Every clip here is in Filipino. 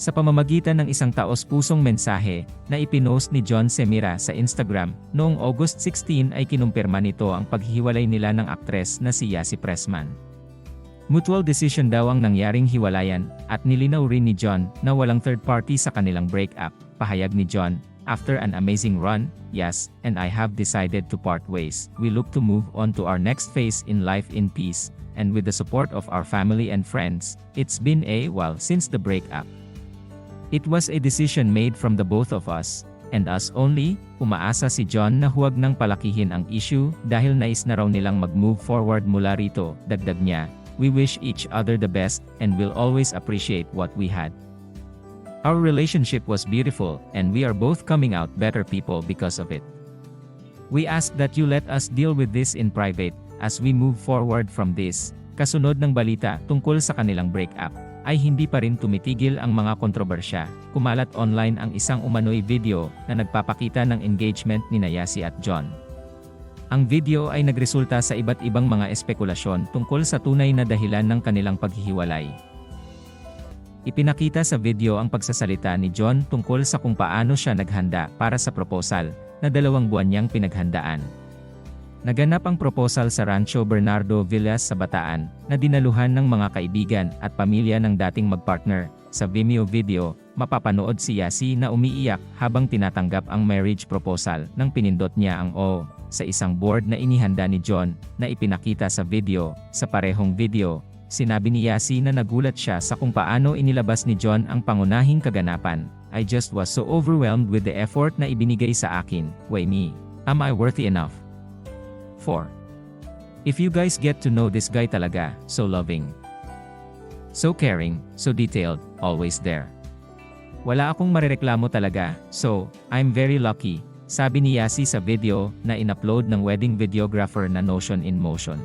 Sa pamamagitan ng isang taos-pusong mensahe na ipinost ni John Semira sa Instagram, noong August 16 ay kinumpirma nito ang paghihiwalay nila ng aktres na si Yasi Pressman. Mutual decision daw ang nangyaring hiwalayan, at nilinaw rin ni John na walang third party sa kanilang breakup. Pahayag ni John, After an amazing run, yes, and I have decided to part ways. We look to move on to our next phase in life in peace, and with the support of our family and friends. It's been a while since the breakup. It was a decision made from the both of us, and us only, umaasa si John na huwag nang palakihin ang issue dahil nais na raw nilang mag-move forward mula rito, dagdag niya, we wish each other the best, and will always appreciate what we had. Our relationship was beautiful, and we are both coming out better people because of it. We ask that you let us deal with this in private, as we move forward from this. Kasunod ng balita tungkol sa kanilang breakup, ay hindi pa rin tumitigil ang mga kontrobersya. Kumalat online ang isang umano'y video na nagpapakita ng engagement ni Nayasi at John. Ang video ay nagresulta sa iba't ibang mga espekulasyon tungkol sa tunay na dahilan ng kanilang paghihiwalay. Ipinakita sa video ang pagsasalita ni John tungkol sa kung paano siya naghanda para sa proposal na dalawang buwan niyang pinaghandaan. Naganap ang proposal sa Rancho Bernardo Villas sa Bataan, na dinaluhan ng mga kaibigan at pamilya ng dating magpartner. Sa Vimeo video, mapapanood si Yasi na umiiyak habang tinatanggap ang marriage proposal nang pinindot niya ang O sa isang board na inihanda ni John na ipinakita sa video. Sa parehong video, sinabi ni Yasi na nagulat siya sa kung paano inilabas ni John ang pangunahing kaganapan. I just was so overwhelmed with the effort na ibinigay sa akin. Why me? Am I worthy enough? 4. If you guys get to know this guy talaga, so loving. So caring, so detailed, always there. Wala akong marereklamo talaga, so, I'm very lucky, sabi ni Yasi sa video na inupload ng wedding videographer na Notion in Motion.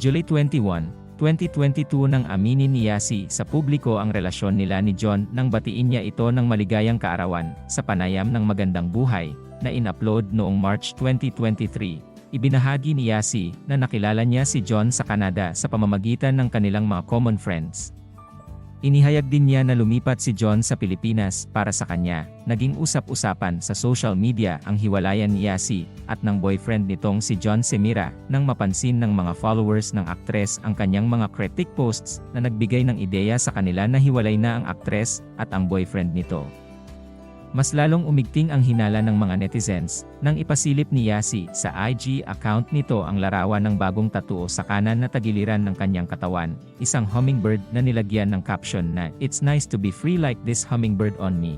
July 21, 2022 nang aminin ni Yasi sa publiko ang relasyon nila ni John nang batiin niya ito ng maligayang kaarawan sa panayam ng magandang buhay na inupload noong March 2023. Ibinahagi ni Yasi na nakilala niya si John sa Canada sa pamamagitan ng kanilang mga common friends. Inihayag din niya na lumipat si John sa Pilipinas para sa kanya. Naging usap-usapan sa social media ang hiwalayan ni Yasi at ng boyfriend nitong si John Semira nang mapansin ng mga followers ng aktres ang kanyang mga critic posts na nagbigay ng ideya sa kanila na hiwalay na ang aktres at ang boyfriend nito. Mas lalong umigting ang hinala ng mga netizens nang ipasilip ni Yasi sa IG account nito ang larawan ng bagong tattoo sa kanan na tagiliran ng kanyang katawan, isang hummingbird na nilagyan ng caption na It's nice to be free like this hummingbird on me.